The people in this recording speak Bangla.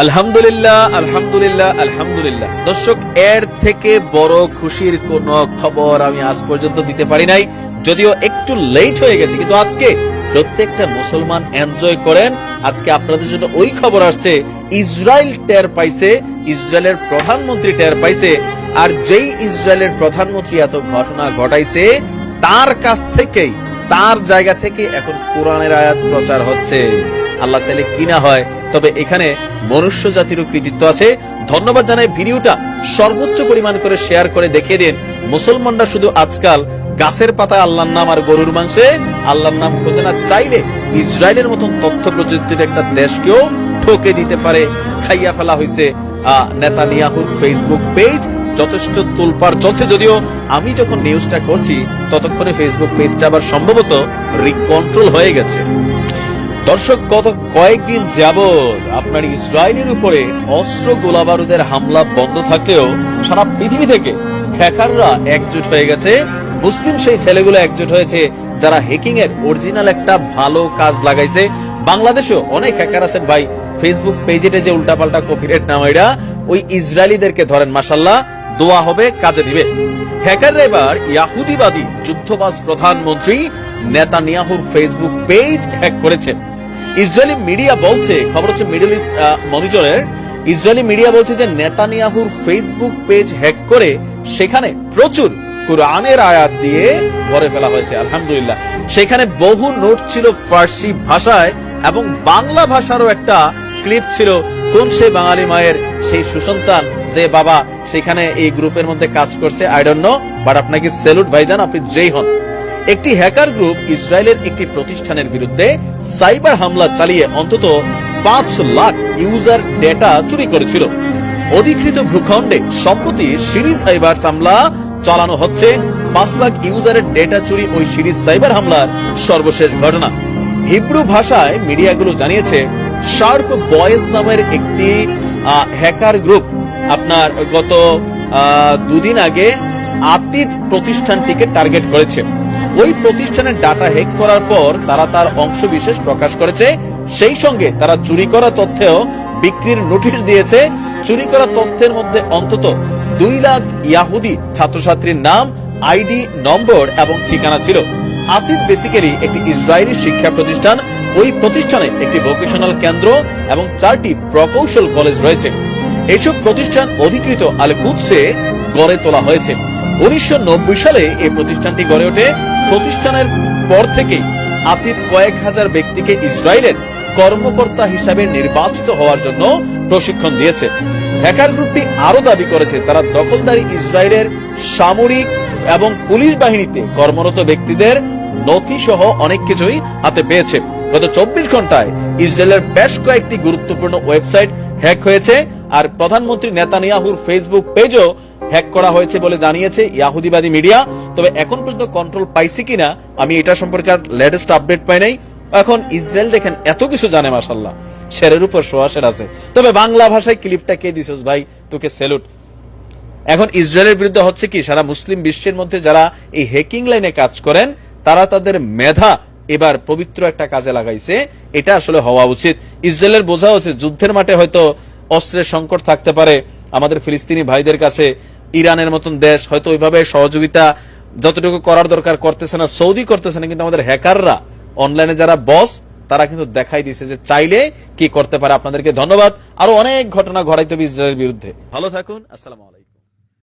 আলহামদুলিল্লাহ আলহামদুলিল্লাহ আলহামদুলিল্লাহ। দর্শক, এর থেকে বড় খুশির কোন খবর আমি আজ পর্যন্ত দিতে পারি নাই। যদিও একটু লেট হয়ে গেছে, কিন্তু আজকে প্রত্যেকটা মুসলমান এনজয় করেন। আজকে আপনাদের জন্য ওই খবর আসছে, ইসরায়েল টের পাইছে, ইসরায়েলের প্রধানমন্ত্রী টের পাইছে। আর যেই ইসরায়েলের প্রধানমন্ত্রী এত ঘটনা ঘটাইছে, তার কাছ থেকেই, তার জায়গা থেকে এখন কোরআনের আয়াত প্রচার হচ্ছে। আল্লাহ চাইলে কিনা হয়, তবে এখানে মনুষ্য জাতিরও কৃতিত্ব আছে। ধন্যবাদ জানাই ভিডিওটা সর্বোচ্চ পরিমাণ করে শেয়ার করে দেখিয়ে দিন। মুসলমানরা শুধু আজকাল গাছের পাতায় আল্লাহর নাম আর গরুর মাংসে আল্লাহর নাম খোঁজে না, চাইলে ইসরায়েলের মতন তথ্য প্রযুক্তির একটা দেশকেও ঠকে দিতে পারে। খাইয়া ফেলা হয়েছে নেতানিয়াহুর ফেসবুক পেজ। যথেষ্ট তোলপাড় চলছে যদিও আমি যখন নিউজটা করছি, ততক্ষণে ফেসবুক পেজটা আবার সম্ভবত রিকন্ট্রোল হয়ে গেছে। দর্শক, গত কয়েকদিন যাবৎ আপনার ইসরায়েলের উপরে অস্ত্র গোলাবারুদের হামলা বন্ধ থাকলেও সারা পৃথিবী থেকে হ্যাকাররা একজোট হয়ে গেছে। মুসলিম সেই ছেলেগুলো একজোট হয়েছে যারা হ্যাকিং এর অরিজিনাল একটা ভালো কাজ লাগাইছে। বাংলাদেশেও অনেক হ্যাকার আছেন ভাই। ফেসবুক পেজে যে উল্টাপাল্টা কপিরেট নামাইরা ওই ইসরায়েলিদেরকে ধরেন মাসাল্লাহ দোয়া হবে, কাজে দিবে। হ্যাকাররা এবার ইয়াহুদিবাদী যুদ্ধবাজ প্রধানমন্ত্রী নেতানিয়াহুর ফেসবুক পেজ হ্যাক করেছে ইসরায়েলি মিডিয়া বলছে, খবর হচ্ছে মিডল ইস্ট মনিটরের ইসরায়েলি মিডিয়া বলছে যে নেতানিয়াহুর ফেসবুক পেজ হ্যাক করে সেখানে প্রচুর কোরআনের আয়াত দিয়ে ভরে ফেলা হয়েছে, আলহামদুলিল্লাহ। সেখানে বহু নোট ছিল ফার্সি ভাষায় এবং বাংলা ভাষারও একটা ক্লিপ ছিল, কোন সে বাঙালি মায়ের সেই সুসন্তান, যে বাবা সেখানে এই গ্রুপের মধ্যে কাজ করছে আই ডোন্ট নো বাট আপনাকে স্যালুট ভাইজান, আপনি যেই হন। একটি হ্যাকার গ্রুপ ইসরায়েলের একটি প্রতিষ্ঠানের বিরুদ্ধে সাইবার হামলা চালিয়ে অন্তত পাঁচ লাখ ইউজার ডেটা চুরি করেছিল। অধিকৃত ভূখণ্ডে সম্প্রতি সিরিজ সাইবার হামলা চালানো হচ্ছে। পাঁচ লাখ ইউজারের ডেটা চুরি ওই সিরিজ সাইবার হামলার সর্বশেষ ঘটনা। হিব্রু ভাষায় মিডিয়াগুলো জানিয়েছে, শার্প বয়েজ নামের একটি হ্যাকার গ্রুপ আপনার গত দুদিন আগে আতিত প্রতিষ্ঠানটিকে টার্গেট করেছে। ওই প্রতিষ্ঠানের ডাটা হ্যাক করার পর তারা তার অংশ বিশেষ প্রকাশ করেছে। সেই সঙ্গে তারা চুরি করা তথ্যেও বিক্রির নোটিশ দিয়েছে। চুরি করা তথ্যের মধ্যে অন্তত দুই লাখ ইয়াহুদি ছাত্রছাত্রীর নাম, আইডি, নম্বর এবং ঠিকানা ছিল। আতিত বেসিক্যালি একটি ইসরায়েলি শিক্ষা প্রতিষ্ঠান। ওই প্রতিষ্ঠানে একটি ভোকেশনাল কেন্দ্র এবং চারটি প্রকৌশল কলেজ রয়েছে। এসব প্রতিষ্ঠান অধিকৃত আল গড়ে তোলা হয়েছে। উনিশশো নব্বই সালে এই প্রতিষ্ঠানটি গড়ে ওঠে। প্রতিষ্ঠানের পর থেকেই আতিত কয়েক হাজার ব্যক্তিকে ইসরায়েলের কর্মকর্তা হিসাবে নির্বাচিত হওয়ার জন্য প্রশিক্ষণ দিয়েছে। হ্যাকার গ্রুপটি আরও দাবি করেছে, তারা দখলদারি ইসরায়েলের সামরিক এবং পুলিশ বাহিনীতে কর্মরত ব্যক্তিদের নথি সহ অনেক কিছুই হাতে পেয়েছে। গত চব্বিশ ঘন্টায় ইসরায়েলের বেশ কয়েকটি গুরুত্বপূর্ণ ওয়েবসাইট হ্যাক হয়েছে, আর প্রধানমন্ত্রী নেতানিয়াহুর ফেসবুক পেজও হ্যাক করা হয়েছে বলে জানিয়েছে ইয়াহুদিবাদী মিডিয়া। তবে এখন পর্যন্ত কন্ট্রোল পাইছি কিনা, আমি এটা সম্পর্কে আর লেটেস্ট আপডেট পাই নাই। এখন ইসরায়েল দেখেন, এত কিছু জানে মাসাল্লাহ শেরের উপর সোয়াশের আছে। তবে বাংলা ভাষায় ক্লিপটা কে দিছিস ভাই? তোকে স্যালুট এখন ইসরায়েলের বিরুদ্ধে হচ্ছে কি, সারা মুসলিম বিশ্বের মধ্যে যারা এই হ্যাকিং লাইনে কাজ করেন, তারা তাদের মেধা এবার পবিত্র একটা কাজে লাগাইছে। এটা আসলে হওয়া উচিত। ইসরায়েলের বোঝা হচ্ছে যুদ্ধের মাঠে হয়তো অস্ত্রের সংকট থাকতে পারে। আমাদের ফিলিস্তিনি ভাইদের কাছে ইরানের মতন দেশ হয়তো ওইভাবে সহযোগিতা যতটুকু করার দরকার করতেছে না, সৌদি করতেছে না, কিন্তু আমাদের হ্যাকাররা অনলাইনে যারা বস তারা কিন্তু দেখাই দিছে যে চাইলে কি করতে পারে। আপনাদেরকে ধন্যবাদ। আরও অনেক ঘটনা ঘটাইতে হবে ইসরায়েলের বিরুদ্ধে। ভালো থাকুন, আসসালাম আলাইকুম।